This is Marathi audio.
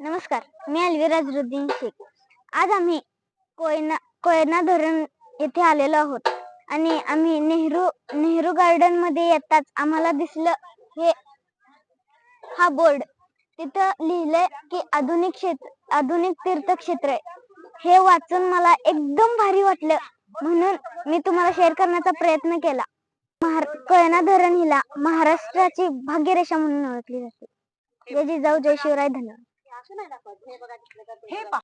नमस्कार मी अलविराज रुद्दीन शेख. आज आम्ही कोयना कोयना धरण येथे आलेलो आहोत आणि आम्ही नेहरू नेहरू गार्डनमध्ये येताच आम्हाला दिसलं हे हा बोर्ड तिथं लिहिलंय की आधुनिक क्षेत्र आधुनिक तीर्थक्षेत्र आहे. हे वाचून मला एकदम भारी वाटलं. म्हणून मी तुम्हाला शेअर करण्याचा प्रयत्न केला. कोयना धरण हिला महाराष्ट्राची भाग्यरेषा म्हणून ओळखली जाते. जय जिजाऊ जय शिवराय धन्यवाद. हे पा